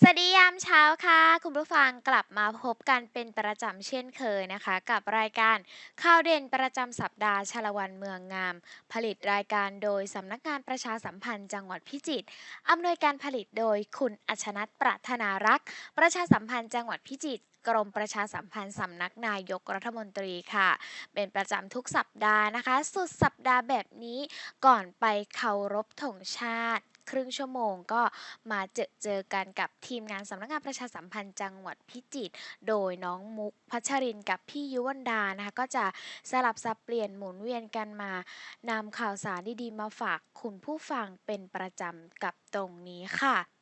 สวัสดียามเช้าค่ะ คุณผู้ฟังกลับมาพบกันเป็นประจำเช่นเคยนะคะ กับรายการข่าวเด่นประจำสัปดาห์ชาละวันเมืองงาม ผลิตรายการโดยสำนักงานประชาสัมพันธ์จังหวัดพิจิตรอำนวยการผลิตโดยคุณอัชนัทปรารถนารักษ์ประชาสัมพันธ์จังหวัดพิจิตรกรมประชาสัมพันธ์สำนักนายกรัฐมนตรีค่ะ เป็นประจำทุกสัปดาห์นะคะ สุดสัปดาห์แบบนี้ก่อนไปเคารพธงชาติ ครึ่งชั่วโมงก็มาเจอเจอกันกับทีมงานสำนักงานประชาสัมพันธ์จังหวัดพิจิตรโดยน้องมุกพัชรินกับพี่ยุวันดานะคะก็จะสลับสับเปลี่ยนหมุนเวียนกันมานำข่าวสารดีๆ มาฝากคุณผู้ฟังเป็นประจำกับตรงนี้ค่ะ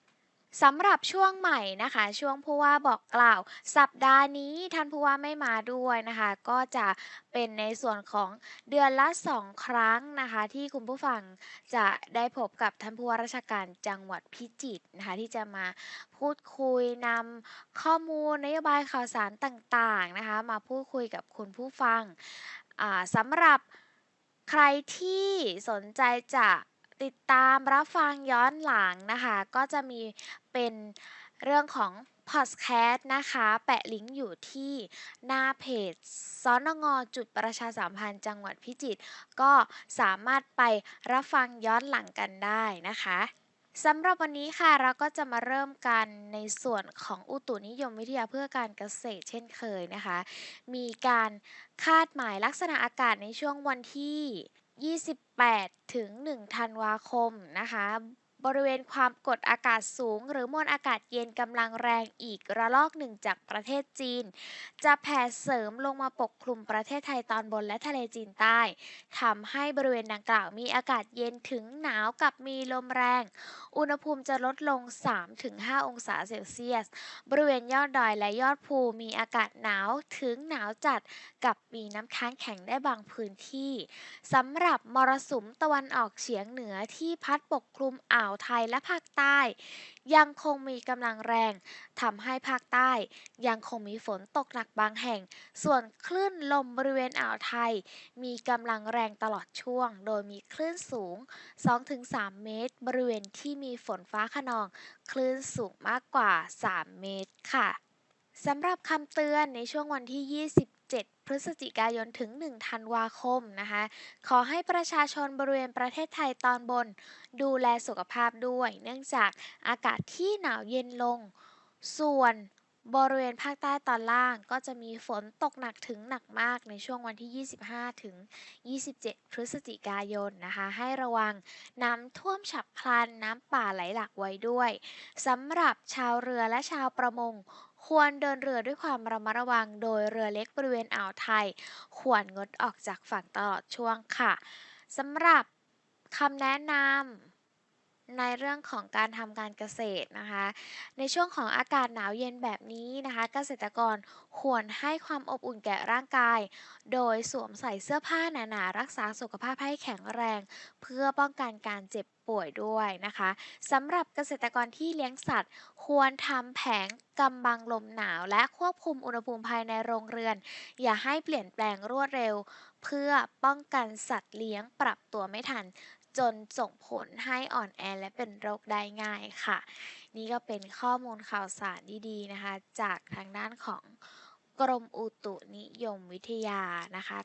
สำหรับช่วงใหม่นะคะ ช่วงผู้ว่าบอกกล่าว สัปดาห์นี้ท่านผู้ว่าไม่มาด้วยนะคะ ก็จะเป็นในส่วนของเดือนละสองครั้งนะคะ ที่คุณผู้ฟังจะได้พบกับท่านผู้ว่าราชการจังหวัดพิจิตรนะคะ ที่จะมาพูดคุยนำข้อมูลนโยบายข่าวสารต่างๆนะคะ มาพูดคุยกับคุณผู้ฟังอ่าสำหรับใครที่สนใจจะ ติดตามรับฟังย้อนหลังนะคะ ก็จะมีเป็นเรื่องของพอดแคสต์นะคะ แปะลิงก์อยู่ที่หน้าเพจสนงจุดประชาสัมพันธ์จังหวัดพิจิตรก็สามารถไปรับฟังย้อนหลังกันได้นะคะสำหรับวันนี้ค่ะเราก็จะมาเริ่มกันในส่วนของอุตุนิยมวิทยาเพื่อการเกษตรเช่นเคยนะคะ มีการคาดหมายลักษณะอากาศในช่วงวันที่ ยี่สิบแปดถึงหนึ่งธันวาคมนะคะ บริเวณความกดอากาศสูง หรือมวลอากาศเย็นกำลังแรงอีกระลอกหนึ่งจากประเทศจีน จะแผ่เสริมลงมาปกคลุมประเทศไทยตอนบนและทะเลจีนใต้ทำให้บริเวณดังกล่าวมีอากาศเย็นถึงหนาวกับมีลมแรง อุณหภูมิจะลดลง 3-5 องศาเซลเซียส บริเวณยอดดอยและยอดภูมีอากาศหนาวถึงหนาวจัดกับมีน้ำค้างแข็งได้บางพื้นที่สำหรับมรสุมตะวันออกเฉียงเหนือที่พัดปกคลุมอ่าวไทยและภาคใต้ ยังคงมีกำลังแรงทำให้ภาคใต้ ยังคงมีฝนตกหนักบางแห่ง ส่วนคลื่นลมบริเวณอ่าวไทย มีกำลังแรงตลอดช่วง โดยมีคลื่นสูง 2-3 เมตร บริเวณที่มีฝนฟ้าขนอง คลื่นสูงมากกว่า 3 เมตรค่ะสำหรับคำเตือนในช่วงวันที่27 พฤศจิกายนถึง 1 ธันวาคมนะคะขอให้ประชาชนบริเวณประเทศไทยตอนบน ดูแลสุขภาพด้วย เนื่องจากอากาศที่หนาวเย็นลง ส่วนบริเวณภาคใต้ตอนล่างก็จะมีฝนตกหนักถึงหนักมากในช่วงวันที่ 25 ถึง 27 พฤศจิกายนนะคะ ให้ระวังน้ำท่วมฉับพลันน้ำป่าไหลหลากไว้ด้วยสำหรับชาวเรือและชาวประมง ควรเดินเรือด้วยความระมัดระวัง โดยเรือเล็กบริเวณอ่าวไทย ควรงดออกจากฝั่งตลอดช่วงค่ะสำหรับคำแนะนำในเรื่องของการทำการเกษตรนะคะ ในช่วงของอากาศหนาวเย็นแบบนี้นะคะ เกษตรกรควรให้ความอบอุ่นแก่ร่างกาย โดยสวมใส่เสื้อผ้าหนาๆรักษาสุขภาพให้แข็งแรง เพื่อป้องกันการเจ็บ ป่วยด้วยนะคะสำหรับเกษตรกรที่เลี้ยงสัตว์ ควรทำแผงกำบังลมหนาวและควบคุมอุณหภูมิภายในโรงเรือน อย่าให้เปลี่ยนแปลงรวดเร็ว เพื่อป้องกันสัตว์เลี้ยงปรับตัวไม่ทัน จนส่งผลให้อ่อนแอและเป็นโรคได้ง่ายค่ะ นี่ก็เป็นข้อมูลข่าวสารดีๆนะคะ จากทางด้านของกรมอุตุนิยมวิทยานะคะ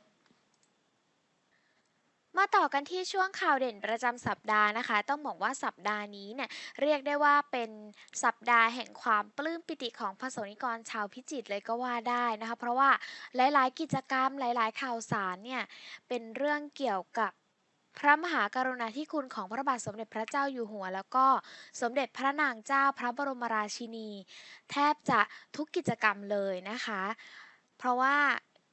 มาต่อกันที่ช่วงข่าวเด่นประจำสัปดาห์นะคะ ต้องบอกว่าสัปดาห์นี้เนี่ยเรียกได้ว่าเป็นสัปดาห์แห่งความปลื้มปิติของประสนิกรชาวพิจิตรเลยก็ว่าได้นะคะ เพราะว่าหลายๆ กิจกรรมหลาย ๆ ข่าวสารเนี่ยเป็นเรื่องเกี่ยวกับพระมหากรุณาธิคุณของพระบาทสมเด็จพระเจ้าอยู่หัว แล้วก็สมเด็จพระนางเจ้าพระบรมราชินี แทบจะทุกกิจกรรมเลยนะคะ เพราะว่า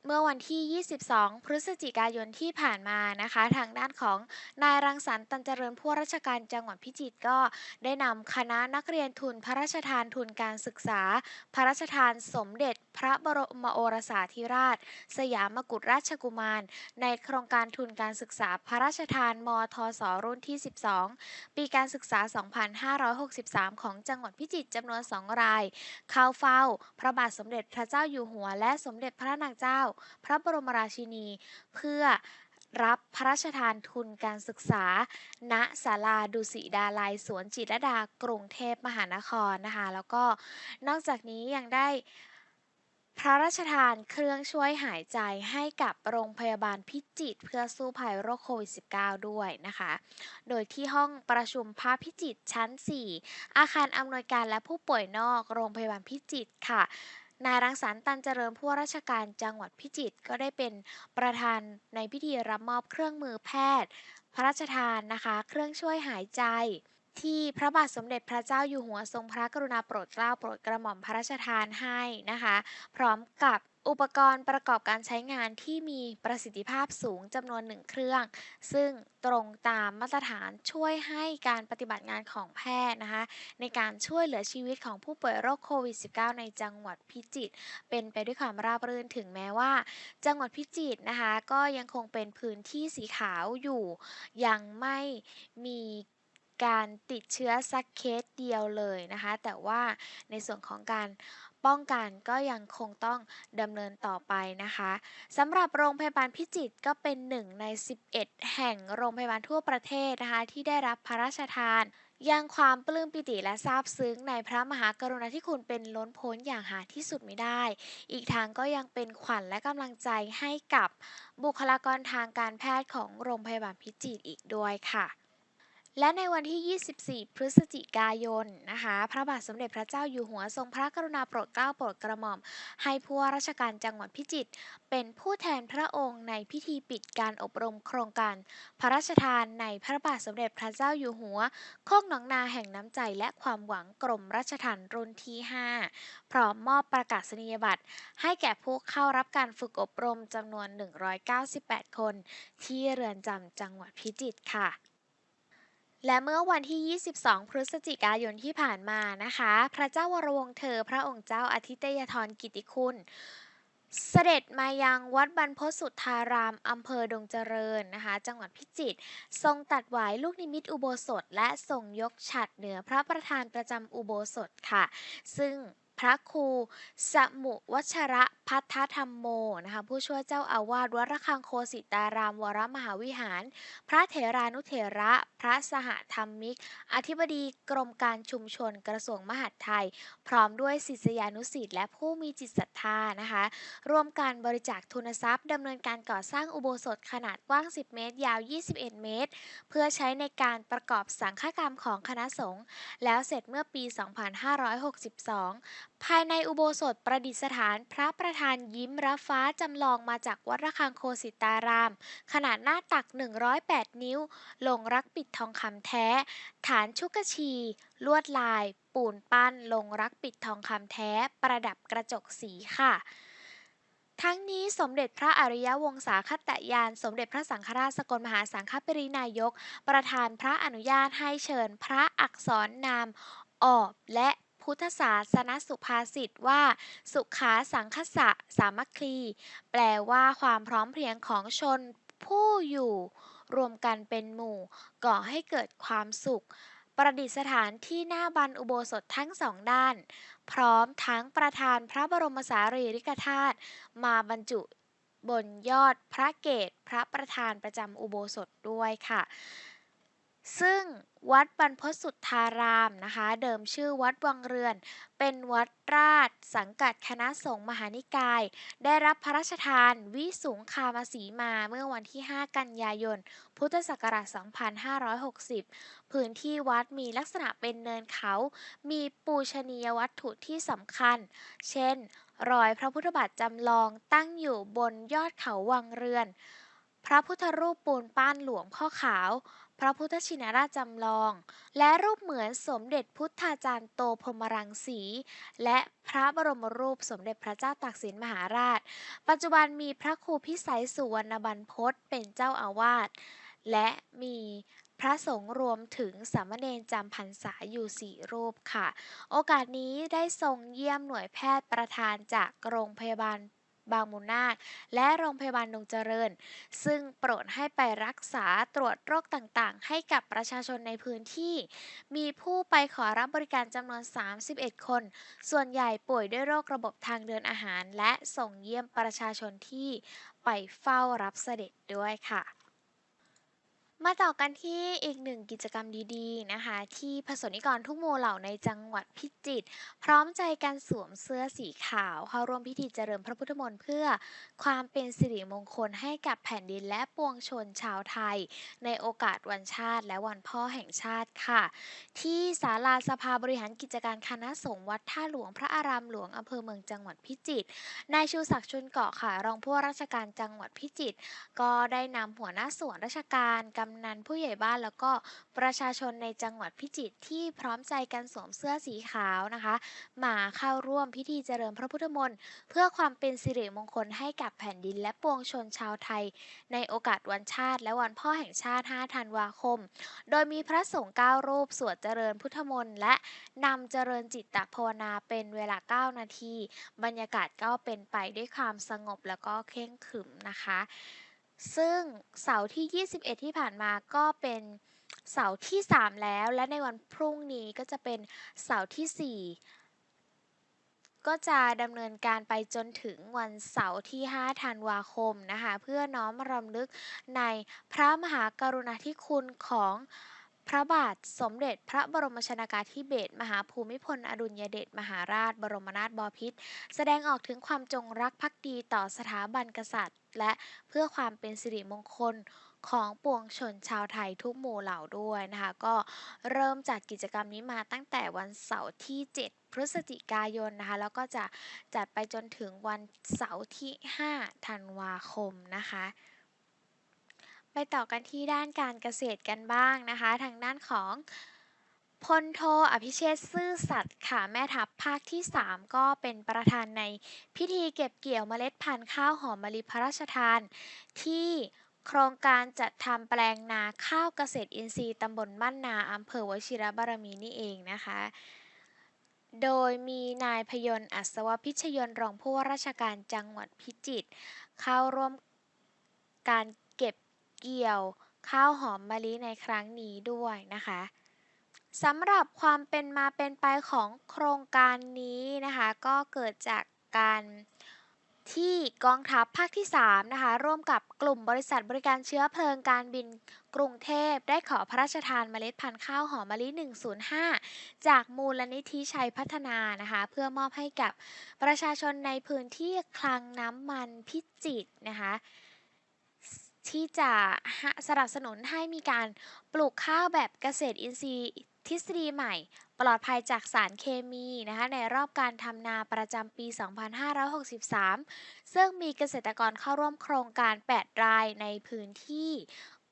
เมื่อวันที่ 22 พฤศจิกายนที่ผ่านมานะคะ ทางด้านของนายรังสรรค์ตันเจริญผู้ราชการจังหวัดพิจิตรก็ได้นำคณะนักเรียนทุนพระราชทานทุนการศึกษา พระราชทานสมเด็จ พระบรมโอรสาธิราช สยามกุฎราชกุมาร ในโครงการทุนการศึกษาพระราชทานมทศรุ่นที่ 12 ปีการศึกษา 2563 ของจังหวัดพิจิตรจำนวน 2 ราย เข้าเฝ้า พระบาทสมเด็จพระเจ้าอยู่หัว และสมเด็จพระนางเจ้า พระบรมราชินี เพื่อรับพระราชทานทุนการศึกษา ณศาลาดุสิดาลัยสวนจิตรดา กรุงเทพมหานครนะคะ แล้วก็นอกจากนี้ยังได้ พระราชทานเครื่องช่วยหายใจให้กับโรงพยาบาลพิจิตรเพื่อสู้ภัยโรคโควิด -19 ด้วยนะคะ โดยที่ห้องประชุมพระพิจิตรชั้น 4 อาคารอำนวยการและผู้ป่วยนอกโรงพยาบาลพิจิตรค่ะนายรังสรรค์ตันเจริญผู้ว่าราชการจังหวัดพิจิตรก็ได้เป็นประธานในพิธีรับมอบเครื่องมือแพทย์ พระราชทานนะคะ เครื่องช่วยหายใจ ที่พระบาทสมเด็จพระเจ้าอยู่หัวทรงพระกรุณาโปรดเกล้าโปรดกระหม่อมพระราชทานให้นะคะ พร้อมกับอุปกรณ์ประกอบการใช้งานที่มีประสิทธิภาพสูงจำนวนหนึ่งเครื่อง ซึ่งตรงตามมาตรฐานช่วยให้การปฏิบัติงานของแพทย์นะคะ ในการช่วยเหลือชีวิตของผู้ป่วยโรคโควิด -19 ในจังหวัดพิจิตรเป็นไปด้วยความราบรื่นถึงแม้ว่า จังหวัดพิจิตรนะคะ ก็ยังคงเป็นพื้นที่สีขาวอยู่ ยังไม่มี การติดเชื้อสักเคสเดียวเลยนะคะ แต่ว่าในส่วนของการป้องกันก็ยังคงต้องดำเนินต่อไปนะคะสำหรับโรงพยาบาลพิจิตรก็เป็นหนึ่งใน 11 แห่งโรงพยาบาลทั่วประเทศนะคะที่ได้รับพระราชทานยังความปลื้มปิติและซาบซึ้งในพระมหากรุณาธิคุณเป็นล้นพ้นอย่างหาที่สุดไม่ได้ อีกทางก็ยังเป็นขวัญและกำลังใจให้กับบุคลากรทางการแพทย์ของโรงพยาบาลพิจิตรอีกด้วยค่ะ และในวันที่ 24 พฤศจิกายนนะคะ พระบาทสมเด็จพระเจ้าอยู่หัวทรงพระกรุณาโปรดเกล้าโปรดกระหม่อม ให้ผู้ว่าราชการจังหวัดพิจิตรเป็นผู้แทนพระองค์ในพิธีปิดการอบรมโครงการ พระราชทานในพระบาทสมเด็จพระเจ้าอยู่หัวโคกหนองนาแห่งน้ำใจและความหวังกรมราชทัณฑ์รุ่นที่ 5 พร้อมมอบประกาศนียบัตร ให้แก่ผู้เข้ารับการฝึกอบรมจำนวน 198 คน ที่เรือนจำจังหวัดพิจิตรค่ะ และเมื่อวันที่ 22 พฤศจิกายนที่ผ่านมานะคะ พระเจ้าวรวงเธอ พระองค์เจ้าอาทิตยธรกิติคุณ เสด็จมายังวัดบรรพสุทธารามอำเภอดงเจริญนะคะ จังหวัดพิจิตร ทรงตัดหวายลูกนิมิตอุโบสถ และทรงยกฉัดเหนือพระประธานประจำอุโบสถค่ะ ซึ่ง พระครูสมุวัชระพัทธธรรมโมนะคะผู้ช่วยเจ้าอาวาสวัดระฆังโคสิตารามวรมหาวิหาร พระเถรานุเถระ พระสหธรรมิก อธิบดีกรมการชุมชนกระทรวงมหาดไทย พร้อมด้วยศิษยานุศิษย์และผู้มีจิตศรัทธานะคะร่วมการบริจาคทุนทรัพย์ดำเนินการก่อสร้างอุโบสถขนาดกว้าง 10 เมตร ยาว 21 เมตร เพื่อใช้ในการประกอบสังฆกรรมของคณะสงฆ์แล้วเสร็จเมื่อปี 2562 ภายในอุโบสถประดิษฐานพระประธานยิ้มรับฟ้าจำลองมาจากวัดระฆังโคสิตาราม ขนาดหน้าตัก 108 นิ้ว ลงรักปิดทองคำแท้ ฐานชุกชี ลวดลาย ปูนปั้น ลงรักปิดทองคำแท้ ประดับกระจกสีค่ะทั้งนี้สมเด็จพระอริยวงศาคตยาน สมเด็จพระสังฆราชสกลมหาสังฆปรินายก ประธานพระอนุญาตให้เชิญพระอักษรนามออบและ พุทธศาสนสุภาษิตว่า สุขาสังคสะสามัคคี แปลว่าความพร้อมเพรียงของชนผู้อยู่ รวมกันเป็นหมู่ ก่อให้เกิดความสุข ประดิษฐานที่หน้าบันอุโบสถทั้งสองด้าน พร้อมทั้งประธานพระบรมสารีริกธาตุมาบรรจุบนยอดพระเกศพระประธานประจำอุโบสถด้วยค่ะ ซึ่งวัดบรรพสุทธารามนะคะ เดิมชื่อวัดวังเรือน เป็นวัดราชสังกัดคณะสงฆ์มหานิกาย ได้รับพระราชทานวิสุงคามสีมาเมื่อวันที่ 5 กันยายน พุทธศักราช 2560 พื้นที่วัดมีลักษณะเป็นเนินเขา มีปูชนียวัตถุที่สำคัญ เช่น รอยพระพุทธบาทจำลองตั้งอยู่บนยอดเขาวังเรือน พระพุทธรูปปูนปั้นหลวงพ่อขาว พระพุทธชินราชจำลอง และรูปเหมือนสมเด็จพุทธาจารย์โตพรหมรังสี และพระบรมรูปสมเด็จพระเจ้าตากสินมหาราช ปัจจุบันมีพระครูพิสัยสุวรรณบรรพตเป็นเจ้าอาวาสและมีพระสงฆ์รวมถึงสามเณรจำพรรษาอยู่สี่รูปค่ะ โอกาสนี้ได้ทรงเยี่ยมหน่วยแพทย์ประธานจากโรงพยาบาล บางมูลนาคและโรงพยาบาลดงเจริญ ซึ่งโปรดให้ไปรักษาตรวจโรคต่างๆ ให้กับประชาชนในพื้นที่ มีผู้ไปขอรับบริการจำนวน 31 คน ส่วนใหญ่ป่วยด้วยโรคระบบทางเดินอาหาร และส่งเยี่ยมประชาชนที่ไปเฝ้ารับเสด็จด้วยค่ะ มาต่อกันที่อีกหนึ่งกิจกรรมดีๆนะคะ ที่ผสนิกรทุกหมู่เหล่าในจังหวัดพิจิตรพร้อมใจกันสวมเสื้อสีขาวเข้าร่วมพิธีเจริญพระพุทธมนต์เพื่อความเป็นสิริมงคลให้กับแผ่นดินและปวงชนชาวไทย ในโอกาสวันชาติและวันพ่อแห่งชาติค่ะ ที่ศาลาสภาบริหารกิจการคณะสงฆ์วัดท่าหลวงพระอารามหลวงอำเภอเมืองจังหวัดพิจิตรนายชูศักดิ์ชุนเกาะค่ะรองผู้ว่าราชการจังหวัดพิจิตรก็ได้นำหัวหน้าส่วนราชการกำนันผู้ใหญ่บ้านแล้วก็ประชาชนในจังหวัดพิจิตรที่พร้อมใจกันสวมเสื้อสีขาวนะคะ มาเข้าร่วมพิธีเจริญพระพุทธมนต์เพื่อความเป็นสิริมงคลให้กับแผ่นดินและปวงชนชาวไทย ในโอกาสวันชาติ และวันพ่อแห่งชาติ 5 ธันวาคม โดยมีพระสงฆ์9รูปสวดเจริญพุทธมนต์และนำเจริญจิตตภาวนาเป็นเวลา 9 นาที บรรยากาศก็เป็นไปด้วยความสงบแล้วก็เคร่งขรึมนะคะ ซึ่งเสาร์ที่ 21 ที่ผ่านมาก็เป็นเสาร์ที่ 3 แล้ว และในวันพรุ่งนี้ก็จะเป็นเสาร์ที่ 4 ก็จะดำเนินการไปจนถึงวันเสาร์ที่ 5 ธันวาคมนะคะ เพื่อน้อมรำลึกในพระมหากรุณาธิคุณของ พระบาทสมเด็จพระบรมชนากาธิเบศรมหาภูมิพลอดุลยเดชมหาราชบรมนาถบพิตรแสดงออกถึงความจงรักภักดีต่อสถาบันกษัตริย์ และเพื่อความเป็นสิริมงคลของปวงชนชาวไทยทุกหมู่เหล่าด้วยนะคะ ก็เริ่มจัดกิจกรรมนี้มาตั้งแต่วันเสาร์ที่ 7 พฤศจิกายนนะคะ แล้วก็จะจัดไปจนถึงวันเสาร์ที่ 5 ธันวาคมนะคะ ไปต่อกันที่ด้านการเกษตรกันบ้างนะคะ ทางด้านของพลโทอภิเชษซื่อสัตย์ค่ะแม่ทัพภาคที่ 3 ก็เป็นประธานในพิธีเก็บเกี่ยวเมล็ดพันธุ์ข้าวหอมมะลิพระราชทาน ที่โครงการจัดทำแปลงนาข้าวเกษตรอินทรีย์ตำบลบ้านนาอำเภอวชิรบารมีนี่เองนะคะ โดยมีนายพยนต์อัศวพิชยนรองผู้ว่าราชการจังหวัดพิจิตรเข้าร่วมการ เกี่ยวข้าวหอมมะลิในครั้งนี้ด้วยนะคะสำหรับความเป็นมาเป็นไปของโครงการนี้นะคะ ก็เกิดจากการที่กองทัพภาคที่3นะคะร่วมกับกลุ่มบริษัทบริการเชื้อเพลิงการบินกรุงเทพ ได้ขอพระราชทานเมล็ดพันธุ์ข้าวหอมมะลิ 105 จากมูลนิธิชัยพัฒนานะคะเพื่อมอบให้กับประชาชนในพื้นที่คลังน้ำมันพิจิตรนะคะ ที่จะสนับสนุนให้มีการปลูกข้าวแบบเกษตรอินทรีย์ทฤษฎีใหม่ ปลอดภัยจากสารเคมีนะคะในรอบการทำนาประจำปี 2563 ซึ่งมีเกษตรกรเข้าร่วมโครงการ 8 รายในพื้นที่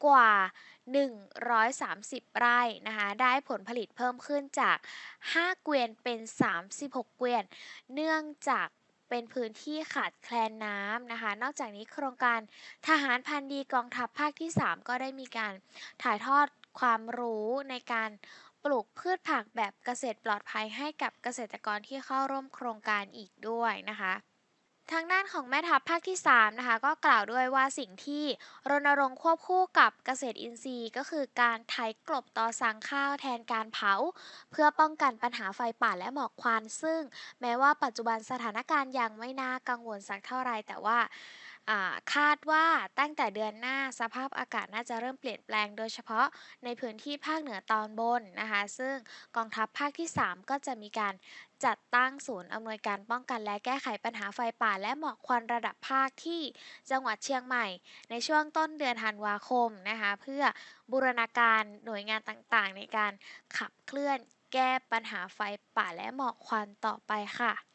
กว่า 130 ไร่นะคะได้ผลผลิตเพิ่มขึ้นจาก 5 เกวียนเป็น 36 เกวียน เนื่องจาก เป็นพื้นที่ขาดแคลนน้ำนะคะ นอกจากนี้โครงการทหารพันดีกองทัพภาคที่ 3 ก็ได้มีการถ่ายทอดความรู้ในการปลูกพืชผักแบบเกษตรปลอดภัยให้กับเกษตรกรที่เข้าร่วมโครงการอีกด้วยนะคะ ทางด้านของแม่ทัพภาคที่3นะคะก็กล่าวด้วยว่าสิ่งที่รณรงค์ควบคู่กับเกษตรอินทรีย์ ก็คือการไถกลบต่อสั่งข้าวแทนการเผา เพื่อป้องกันปัญหาไฟป่าและหมอกควันซึ่ง แม้ว่าปัจจุบันสถานการณ์ยังไม่น่ากังวลสักเท่าไรแต่ว่าคาดว่าตั้งแต่เดือนหน้าสภาพอากาศน่าจะเริ่มเปลี่ยนแปลงโดยเฉพาะในพื้นที่ภาคเหนือตอนบนนะคะ ซึ่งกองทัพภาคที่ 3 ก็จะมีการ จัดตั้งศูนย์อำนวยการป้องกันและแก้ไขปัญหาไฟป่าและหมอกควันระดับภาคที่จังหวัดเชียงใหม่ ในช่วงต้นเดือนธันวาคมนะคะเพื่อบูรณาการหน่วยงานต่างๆ ในการขับเคลื่อนแก้ปัญหาไฟป่าและหมอกควันต่อไปค่ะ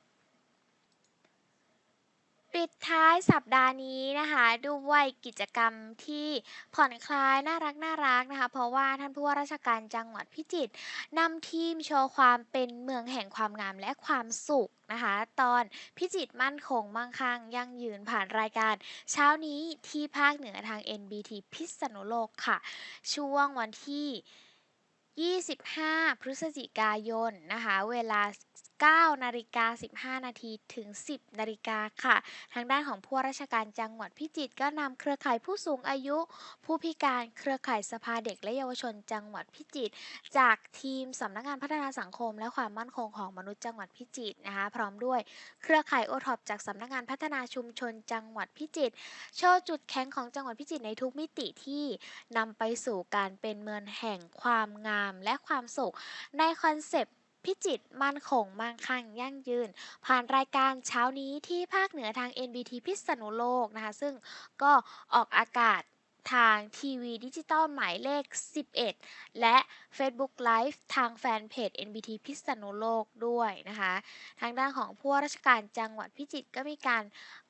ปิดท้ายสัปดาห์นี้นะคะด้วยกิจกรรมที่ผ่อนคลายน่ารักน่ารักนะคะ เพราะว่าท่านผู้ว่าราชการจังหวัดพิจิตรนำทีมโชว์ความเป็นเมืองแห่งความงามและความสุขนะคะ ตอนพิจิตรมั่นคงมั่งคั่งยั่งยืนผ่านรายการ เช้านี้ที่ภาคเหนือทาง NBT พิษณุโลกค่ะ ช่วงวันที่ 25 พฤศจิกายนนะคะ เวลา 9นาฬิกา15 นาทีถึง 10 นาฬิกาค่ะ ทางด้านของผู้ว่าราชการจังหวัดพิจิตรก็นำเครือข่ายผู้สูงอายุ ผู้พิการเครือข่ายสภาเด็กและเยาวชนจังหวัดพิจิตรจากทีมสำนักงานพัฒนาสังคม และความมั่นคงของมนุษย์จังหวัดพิจิตรนะคะพร้อมด้วยเครือข่ายโอท็อปจากสำนักงานพัฒนาชุมชนจังหวัดพิจิตรโชว์จุดแข็งของจังหวัดพิจิตรในทุกมิติที่นำไปสู่การเป็นเมืองแห่งความงามและความสุขในคอนเซปต์ พิจิตมั่นคงมั่งคั่งยั่งยืน ผ่านรายการเช้านี้ที่ภาคเหนือทาง NBT พิษณุโลกนะคะ ซึ่งก็ออกอากาศทางทีวีดิจิตอลหมายเลข 11 และ Facebook Live ทางแฟนเพจ NBT พิษณุโลกด้วยนะคะ ทางด้านของผู้ราชการจังหวัดพิจิตรก็มีการ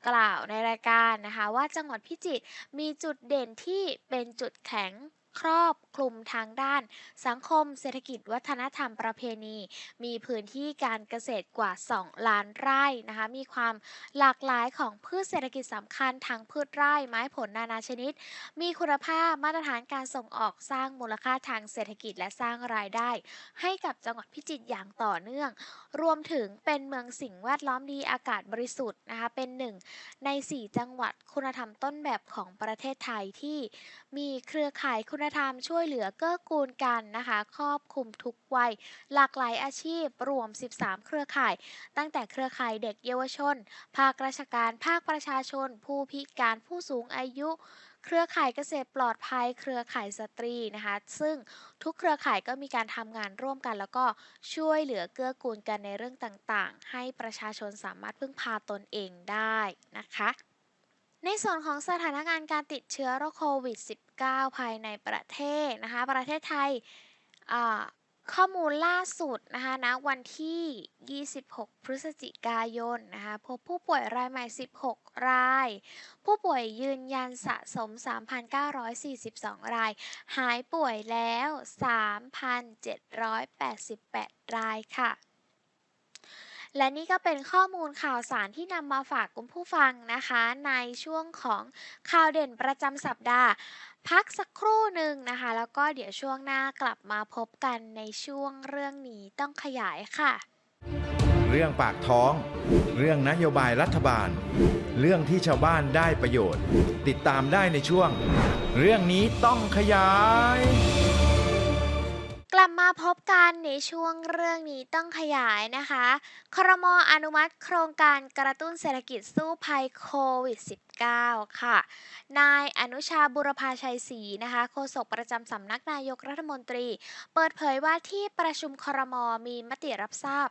กล่าวในรายการนะคะ ว่าจังหวัดพิจิตรมีจุดเด่นที่เป็นจุดแข็งครอบคลุมทางด้าน สังคม เศรษฐกิจ วัฒนธรรมประเพณี มีพื้นที่การเกษตรกว่า 2 ล้านไร่นะคะ มีความหลากหลายของพืชเศรษฐกิจสำคัญทั้งพืชไร่ไม้ผลนานาชนิด มีคุณภาพมาตรฐานการส่งออกสร้างมูลค่าทางเศรษฐกิจและสร้างรายได้ ให้กับจังหวัดพิจิตรอย่างต่อเนื่อง รวมถึงเป็นเมืองสิ่งแวดล้อมดีอากาศบริสุทธิ์นะคะเป็นหนึ่งใน 4 จังหวัดคุณธรรมต้นแบบของประเทศไทยที่มีเครือข่ายคุณธรรมช่วยยเหลือเกื้อกูลกันนะคะ ครอบคลุมทุกวัย หลากหลายอาชีพรวม 13 เครือข่าย ตั้งแต่เครือข่ายเด็กเยาวชน ภาคราชการภาคประชาชน ผู้พิการผู้สูงอายุเครือข่ายเกษตรปลอดภัย เครือข่ายสตรีนะคะ ซึ่งทุกเครือข่ายก็มีการทำงานร่วมกัน แล้วก็ช่วยเหลือเกื้อกูลกันในเรื่องต่างๆ ให้ประชาชนสามารถพึ่งพาตนเองได้นะคะ ในส่วนของสถานการณ์การติดเชื้อโรคโควิด -19 ภายในประเทศนะคะ ประเทศไทยข้อมูลล่าสุดนะคะณวันที่ 26 พฤศจิกายนนะคะพบผู้ป่วยรายใหม่ 16 ราย ผู้ป่วยยืนยันสะสม 3,942 ราย หายป่วยแล้ว 3,788 รายค่ะ และนี่ก็เป็นข้อมูลข่าวสารที่นำมาฝากคุณผู้ฟังนะคะ ในช่วงของข่าวเด่นประจำสัปดาห์ พักสักครู่หนึ่งนะคะ แล้วก็เดี๋ยวช่วงหน้ากลับมาพบกันในช่วงเรื่องนี้ต้องขยายค่ะ เรื่องปากท้อง เรื่องนโยบายรัฐบาล เรื่องที่ชาวบ้านได้ประโยชน์ ติดตามได้ในช่วง เรื่องนี้ต้องขยาย ลับมาพบกันในช่วงเรื่องนี้ต้องขยายนะคะ ครมอนุมัติโครงการกระตุ้นเศรษฐกิจสู้ภัยโควิด -19 ค่ะ นายอนุชาบุรพาชัยศรีนะคะโฆษกประจำสำนักนายกรัฐมนตรี เปิดเผยว่าที่ประชุมครมมีมติรับทราบ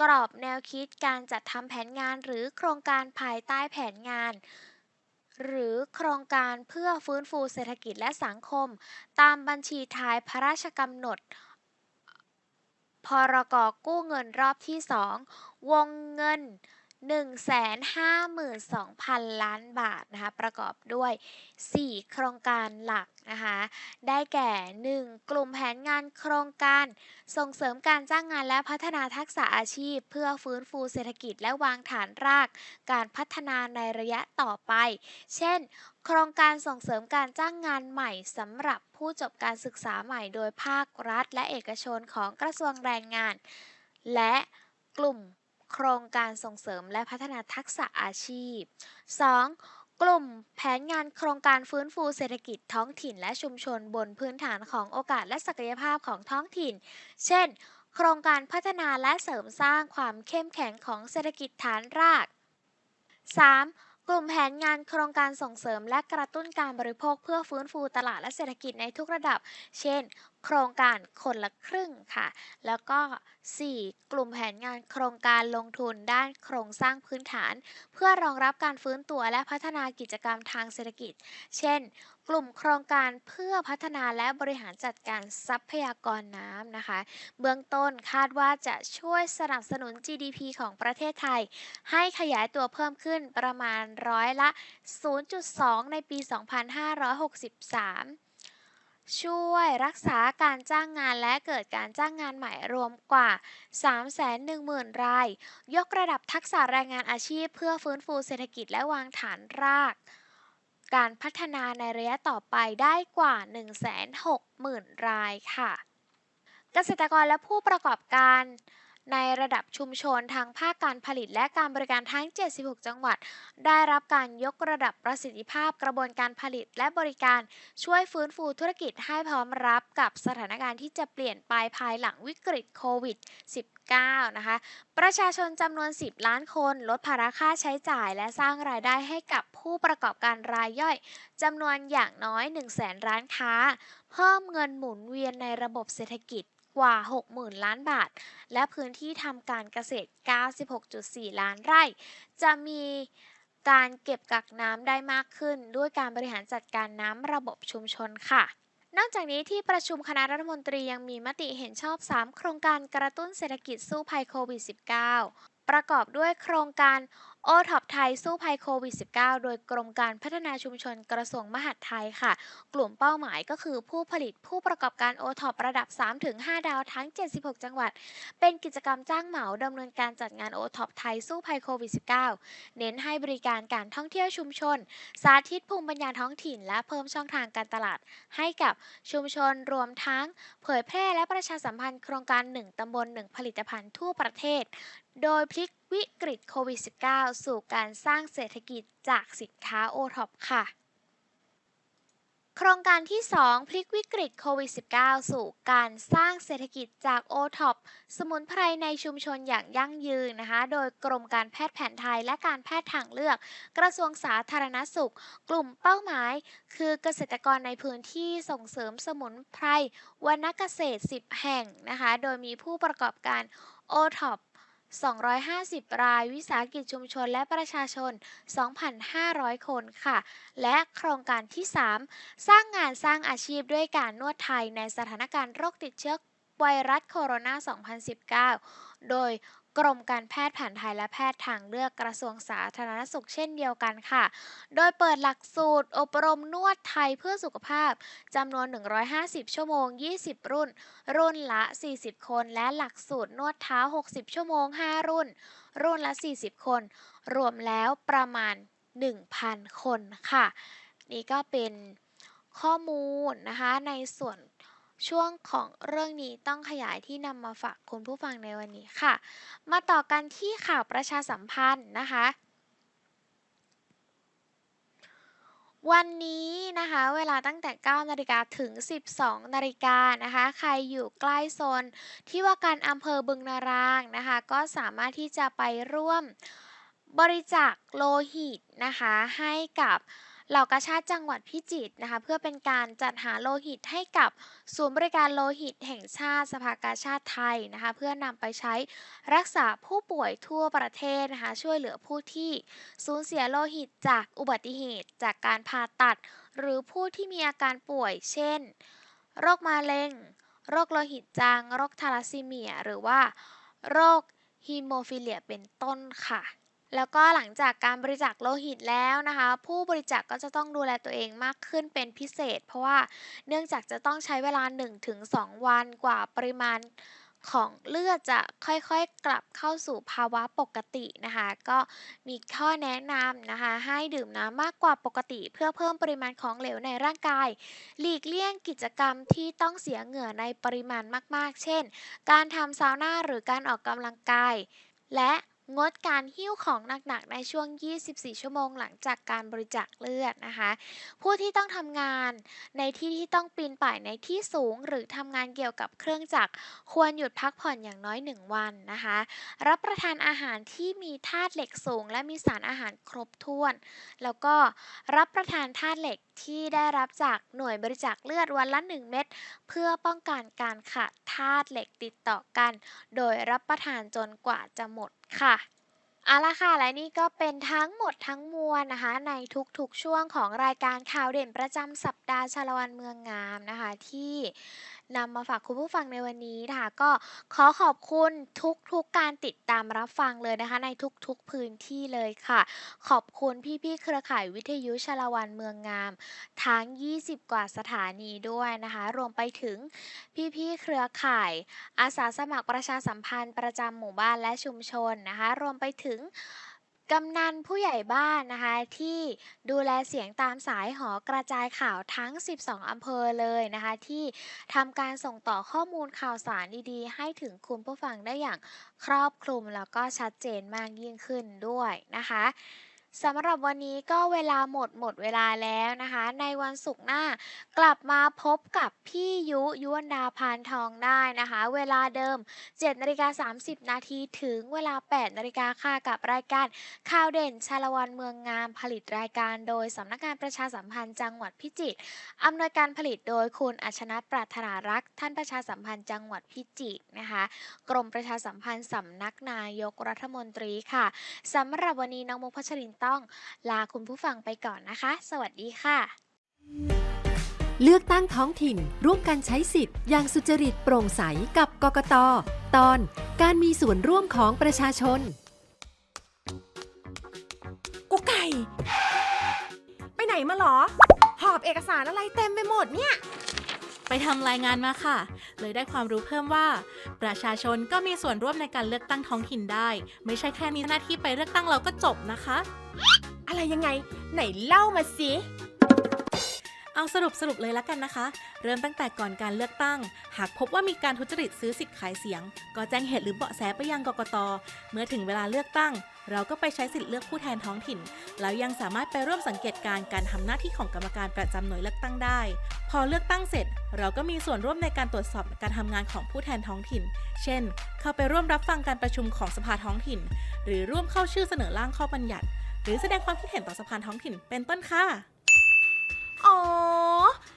กรอบแนวคิดการจัดทำแผนงานหรือโครงการภายใต้แผนงาน หรือโครงการเพื่อฟื้นฟูเศรษฐกิจและสังคม ตามบัญชีท้ายพระราชกำหนด พรกกู้เงินรอบที่2วงเงิน 152,000 ล้านบาทนะคะประกอบด้วย 4 โครงการหลักนะคะได้แก่ 1. กลุ่มแผนงานโครงการ ส่งเสริมการจ้างงานและพัฒนาทักษะอาชีพ เพื่อฟื้นฟูเศรษฐกิจและวางฐานราก การพัฒนาในระยะต่อไป เช่น ครงการส่งเสริมการจ้างงานใหม่สำหรับผู้จบการศึกษาใหม่โดยภาครัฐ และเอกชนของกระทรวงแรงงาน และกลุ่มโครงการส่งเสริมและพัฒนาทักษะอาชีพ 2. กลุ่มแผนงานโครงการฟื้นฟูเศรษฐกิจท้องถิ่นและชุมชนบนพื้นฐานของโอกาสและศักยภาพของท้องถิ่น เช่น โครงการพัฒนาและเสริมสร้างความเข้มแข็งของเศรษฐกิจฐานราก 3. กลุ่มแผนงานโครงการส่งเสริมและกระตุ้นการบริโภคเพื่อฟื้นฟูตลาดและเศรษฐกิจในทุกระดับ เช่นโครงการคนละครึ่งค่ะ แล้วก็ 4. กลุ่มแผนงานโครงการลงทุนด้านโครงสร้างพื้นฐาน เพื่อรองรับการฟื้นตัวและพัฒนากิจกรรมทางเศรษฐกิจ เช่น กลุ่มโครงการเพื่อพัฒนาและบริหารจัดการทรัพยากรน้ำนะคะ เบื้องต้นคาดว่าจะช่วยสนับสนุน GDP ของประเทศไทย ให้ขยายตัวเพิ่มขึ้นประมาณร้อยละ 0.2 ในปี 2563 ช่วยรักษาการจ้างงานและเกิดการจ้างงานใหม่รวมกว่า 310,000 ราย ยกระดับทักษะแรงงานอาชีพเพื่อฟื้นฟูเศรษฐกิจและวางฐานราก การพัฒนาในระยะต่อไปได้กว่า 160,000 รายค่ะ เกษตรกรและผู้ประกอบการ ในระดับชุมชนทางภาคการผลิตและการบริการทั้ง 76 จังหวัด ได้รับการยกระดับประสิทธิภาพกระบวนการผลิตและบริการช่วยฟื้นฟูธุรกิจให้พร้อมรับกับสถานการณ์ที่จะเปลี่ยนไปภายหลังวิกฤตโควิด -19 นะคะ ประชาชนจำนวน 10 ล้านคนลดภาระค่าใช้จ่าย และสร้างรายได้ให้กับผู้ประกอบการรายย่อยจำนวนอย่างน้อย 1 0 0 0 0แสนร้านค้า เพิ่มเงินหมุนเวียนในระบบเศรษฐกิจ กว่า 60,000 ล้านบาท และพื้นที่ทำการเกษตร 96.4 ล้านไร่ จะมีการเก็บกักน้ำได้มากขึ้น ด้วยการบริหารจัดการน้ำระบบชุมชนค่ะนอกจากนี้ที่ประชุมคณะรัฐมนตรียังมีมติเห็นชอบ 3 โครงการกระตุ้นเศรษฐกิจสู้ภัยโควิด -19 ประกอบด้วยโครงการ โอท็อปไทยสู้ภัยโควิด -19 โดยกรมการพัฒนาชุมชนกระทรวงมหาดไทยค่ะ กลุ่มเป้าหมายก็คือผู้ผลิตผู้ประกอบการโอท็อประดับ 3-5 ดาวทั้ง 76 จังหวัด เป็นกิจกรรมจ้างเหมาดำเนินการจัดงานโอท็อปไทยสู้ภัยโควิด -19 เน้นให้บริการการท่องเที่ยวชุมชน สาธิตภูมิปัญญาท้องถิ่น และเพิ่มช่องทางการตลาด ให้กับชุมชนรวมทั้ง เผยแพร่และประชาสัมพันธ์โครงการ 1ตำบล1ผลิตภัณฑ์ทั่วประเทศ โดยพลิกวิกฤตโควิด -19 สู่การสร้างเศรษฐกิจจากสินค้าโอท็อปค่ะ โครงการที่ 2 พลิกวิกฤตโควิด -19 สู่การสร้างเศรษฐกิจจากโอท็อปสมุนไพรในชุมชนอย่างยั่งยืนนะคะ โดยกรมการแพทย์แผนไทยและการแพทย์ทางเลือก กระทรวงสาธารณสุข กลุ่มเป้าหมาย คือเกษตรกรในพื้นที่ส่งเสริมสมุนไพรวรรณเกษตร 10 แห่งนะคะ โดยมีผู้ประกอบการโอท็อป 250 ราย วิสาหกิจชุมชนและประชาชน 2,500 คนค่ะ และโครงการที่ 3 สร้างงานสร้างอาชีพด้วยการนวดไทยในสถานการณ์โรคติดเชื้อไวรัสโคโรนา 2019 โดย กรมการแพทย์แผนไทยและแพทย์ทางเลือกกระทรวงสาธารณสุขเช่นเดียวกันค่ะ โดยเปิดหลักสูตร อบรมนวดไทยเพื่อสุขภาพจำนวน 150 ชั่วโมง 20 รุ่น รุ่นละ 40 คน และหลักสูตรนวดเท้า 60 ชั่วโมง 5 รุ่น รุ่นละ 40 คน รวมแล้วประมาณ 1,000 คนค่ะ นี่ก็เป็นข้อมูลนะคะในส่วน ช่วงของเรื่องนี้ต้องขยายที่นำมาฝากคุณผู้ฟังในวันนี้ค่ะ มาต่อกันที่ข่าวประชาสัมพันธ์นะคะวันนี้นะคะเวลาตั้งแต่ 9 นาฬิกาถึง 12 นาฬิกานะคะใครอยู่ใกล้โซนที่ว่าการอำเภอบึงนารางนะคะก็สามารถที่จะไปร่วมบริจาคโลหิตนะคะให้กับ เหล่ากาชาติจังหวัดพิจิตรนะคะ เพื่อเป็นการจัดหาโลหิตให้กับศูนย์บริการโลหิตแห่งชาติสภากาชาติไทยนะคะ เพื่อนำไปใช้รักษาผู้ป่วยทั่วประเทศนะคะ ช่วยเหลือผู้ที่สูญเสียโลหิตจากอุบัติเหตุจากการผ่าตัด หรือผู้ที่มีอาการป่วย เช่น โรคมะเร็ง โรคโลหิตจาง โรคทาลัสซีเมีย หรือว่า โรคฮีโมฟิเลียเป็นต้นค่ะ แล้วก็หลังจากการบริจาคโลหิตแล้วนะคะ ผู้บริจาคก็จะต้องดูแลตัวเองมากขึ้นเป็นพิเศษ เพราะว่าเนื่องจากจะต้องใช้เวลา 1-2 วันกว่าปริมาณของเลือดจะค่อยๆ กลับเข้าสู่ภาวะปกตินะคะ ก็มีข้อแนะนำนะคะ ให้ดื่มน้ำมากกว่าปกติ เพื่อเพิ่มปริมาณของเหลวในร่างกาย หลีกเลี่ยงกิจกรรมที่ต้องเสียเหงื่อในปริมาณมากๆ เช่น การทำซาวน่าหรือการออกกำลังกาย และ งดการหิ้วของหนักๆในช่วง 24 ชั่วโมงหลังจากการบริจาคเลือดนะคะ ผู้ที่ต้องทำงานในที่ที่ต้องปีนป่ายในที่สูง หรือทำงานเกี่ยวกับเครื่องจักรควรหยุดพักผ่อนอย่างน้อย 1 วันนะคะ รับประทานอาหารที่มีธาตุเหล็กสูง และมีสารอาหารครบถ้วน แล้วก็รับประทานธาตุเหล็กที่ได้รับจากหน่วยบริจาคเลือดวันละ 1 เม็ดเพื่อป้องกันการขาดธาตุเหล็กติดต่อกัน โดยรับประทานจนกว่าจะหมด ค่ะ เอาละค่ะ และนี่ก็เป็นทั้งหมดทั้งมวลนะคะ ในทุกๆช่วงของรายการข่าวเด่นประจำสัปดาห์ชาละวันเมืองงามนะคะที่ นำมาฝากคุณผู้ฟังในวันนี้นะคะก็ขอขอบคุณทุกๆการติดตามรับฟังเลยนะคะ ในทุกๆพื้นที่เลยค่ะ ขอบคุณพี่ๆเครือข่ายวิทยุชละวันเมืองงาม ทั้ง 20 กว่าสถานีด้วยนะคะ รวมไปถึงพี่ๆเครือข่าย อาสาสมัครประชาสัมพันธ์ประจำหมู่บ้านและชุมชนนะคะ รวมไปถึง กำนันผู้ใหญ่บ้านนะคะที่ดูแลเสียงตามสายหอกระจายข่าวทั้ง 12 อำเภอเลยนะคะที่ทำการส่งต่อข้อมูลข่าวสารดีๆ ให้ถึงคุณผู้ฟังได้อย่างครอบคลุมแล้วก็ชัดเจนมากยิ่งขึ้นด้วยนะคะ สำหรับวันนี้ก็เวลาหมดหมดเวลาแล้วนะคะ ในวันศุกร์หน้ากลับมาพบกับพี่ยุยุวรรณดาพานทองได้นะคะ เวลาเดิม7นาฬิกา30 นาทีถึงเวลา 8นาฬิกาค่ะกับรายการข่าวเด่นชาละวันเมืองงามผลิตรายการโดยสำนักงานประชาสัมพันธ์จังหวัดพิจิตรอำนวยการผลิตโดยคุณอัชนัทปรารถนารักษ์ท่านประชาสัมพันธ์จังหวัดพิจิตรนะคะ กรมประชาสัมพันธ์สำนักนายกรัฐมนตรีค่ะสำหรับวันนี้น้องมุกพัชรินต้องลาคุณผู้ฟังไปก่อนนะคะ สวัสดีค่ะ เลือกตั้งท้องถิ่น ร่วมกันใช้สิทธิ์อย่างสุจริตโปร่งใสกับกกต ตอน การมีส่วนร่วมของประชาชนกูไก่ ไปไหนมาหรอ หอบเอกสารอะไรเต็มไปหมดเนี่ย ไปทำรายงานมาค่ะ เลยได้ความรู้เพิ่มว่า ประชาชนก็มีส่วนร่วมในการเลือกตั้งท้องถิ่นได้ ไม่ใช่แค่มีหน้าที่ไปเลือกตั้งเราก็จบนะคะ อะไรยังไง ไหนเล่ามาสิ เอาสรุปสรุปเลยละกันนะคะ เริ่มตั้งแต่ก่อนการเลือกตั้ง หากพบว่ามีการทุจริตซื้อสิทธิ์ขายเสียง ก็แจ้งเหตุหรือเบาะแสไปยังกกต เมื่อถึงเวลาเลือกตั้ง เราก็ไปใช้สิทธิ์เลือกผู้แทนท้องถิ่น แล้วยังสามารถไปร่วมสังเกตการณ์การทำหน้าที่ของกรรมการประจำหน่วยเลือกตั้งได้ พอเลือกตั้งเสร็จ เราก็มีส่วนร่วมในการตรวจสอบการทำงานของผู้แทนท้องถิ่น เช่น เข้าไปร่วมรับฟังการประชุมของสภาท้องถิ่น หรือร่วมเข้าชื่อเสนอร่างข้อบัญญัติ หรือแสดงความคิดเห็นต่อสภาท้องถิ่น เป็นต้นค่ะ อ๋อ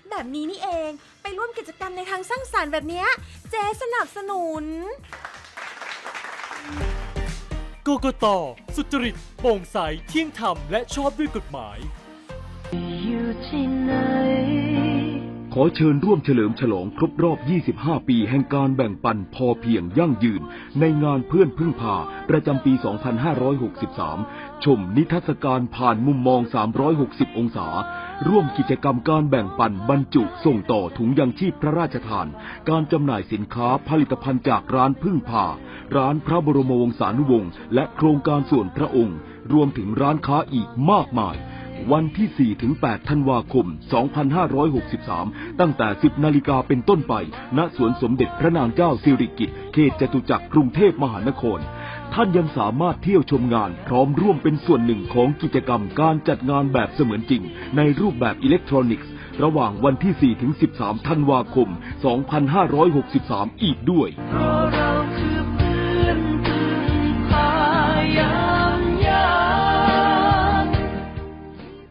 แบบนี้นี่เอง ไปร่วมกิจกรรมในทางสร้างสรรค์แบบเนี้ยเจ๊สนับสนุน กกตสุจริตโปร่งใสเที่ยงธรรมและชอบด้วยกฎหมาย ขอเชิญร่วมเฉลิมฉลองครบรอบ 25 ปีแห่งการแบ่งปันพอเพียงยั่งยืน ในงานเพื่อนพึ่งพา ประจำปี 2563 ชมนิทรรศการผ่านมุมมอง 360 องศา ร่วมกิจกรรมการแบ่งปันบรรจุส่งต่อถุงยังชีพพระราชทาน การจำหน่ายสินค้าผลิตภัณฑ์จากร้านพึ่งพา ร้านพระบรมวงศานุวงศ์และโครงการส่วนพระองค์ รวมถึงร้านค้าอีกมากมาย วันที่ 4 ถึง 8 ธันวาคม 2563 ตั้งแต่ 10 นาฬิกาเป็นต้นไป ณ สวนสมเด็จพระนางเจ้าสิริกิติ์ เขตจตุจักรกรุงเทพมหานคร ท่านยังสามารถเที่ยวชมงาน พร้อมร่วมเป็นส่วนหนึ่งของกิจกรรมการจัดงานแบบเสมือนจริง ในรูปแบบอิเล็กทรอนิกส์ ระหว่างวันที่ 4 ถึง 13 ธันวาคม 2563 อีกด้วยเราคือเพื่อนพึ่พายา